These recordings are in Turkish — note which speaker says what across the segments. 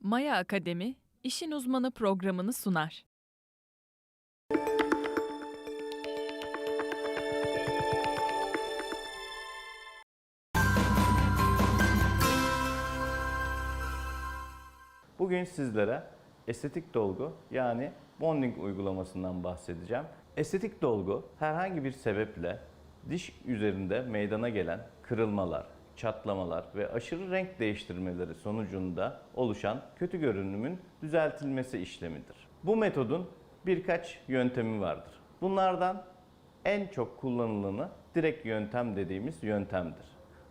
Speaker 1: Maya Akademi, işin uzmanı programını sunar.
Speaker 2: Bugün sizlere estetik dolgu yani bonding uygulamasından bahsedeceğim. Estetik dolgu herhangi bir sebeple diş üzerinde meydana gelen kırılmalar, çatlamalar ve aşırı renk değiştirmeleri sonucunda oluşan kötü görünümün düzeltilmesi işlemidir. Bu metodun birkaç yöntemi vardır. Bunlardan en çok kullanılanı direkt yöntem dediğimiz yöntemdir.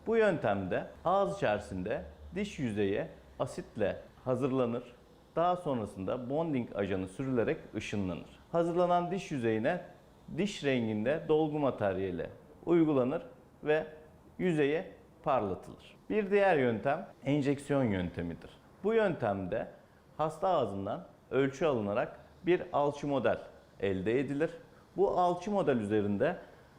Speaker 2: Bu yöntemde ağız içerisinde diş yüzeyi asitle hazırlanır. Daha sonrasında bonding ajanı sürülerek ışınlanır. Hazırlanan diş yüzeyine diş renginde dolgu materyali uygulanır ve yüzeye parlatılır. Bir diğer yöntem enjeksiyon yöntemidir. Bu yöntemde hasta ağzından ölçü alınarak bir alçı model elde edilir. Bu alçı model üzerinde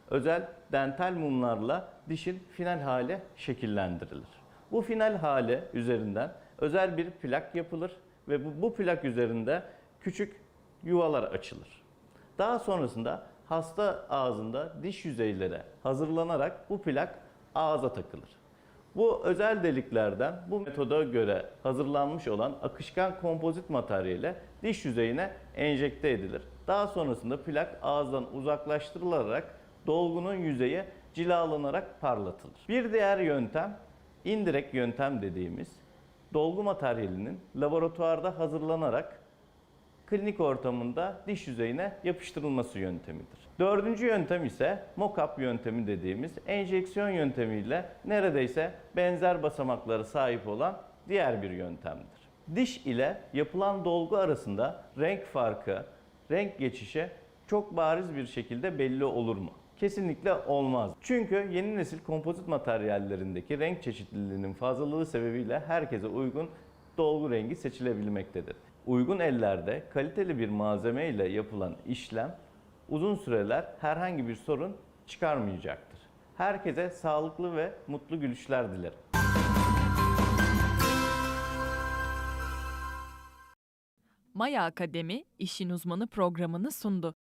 Speaker 2: özel dental mumlarla dişin final hali şekillendirilir. Bu final hali üzerinden özel bir plak yapılır ve bu, bu plak üzerinde küçük yuvalar açılır. Daha sonrasında hasta ağzında diş yüzeyleri hazırlanarak bu plak ağza takılır. Bu özel deliklerden bu metoda göre hazırlanmış olan akışkan kompozit materyale diş yüzeyine enjekte edilir. Daha sonrasında plak ağızdan uzaklaştırılarak dolgunun yüzeyi cilalanarak parlatılır. Bir diğer yöntem indirekt yöntem dediğimiz dolgu materyalinin laboratuvarda hazırlanarak klinik ortamında diş yüzeyine yapıştırılması yöntemidir. Dördüncü yöntem ise mock-up yöntemi dediğimiz enjeksiyon yöntemiyle neredeyse benzer basamakları sahip olan diğer bir yöntemdir. Diş ile yapılan dolgu arasında renk farkı, renk geçişi çok bariz bir şekilde belli olur mu? Kesinlikle olmaz. Çünkü yeni nesil kompozit materyallerindeki renk çeşitliliğinin fazlalığı sebebiyle herkese uygun dolgu rengi seçilebilmektedir. Uygun ellerde kaliteli bir malzeme ile yapılan işlem uzun süreler herhangi bir sorun çıkarmayacaktır. Herkese sağlıklı ve mutlu gülüşler dilerim.
Speaker 1: Maya Akademi, işin uzmanı programını sundu.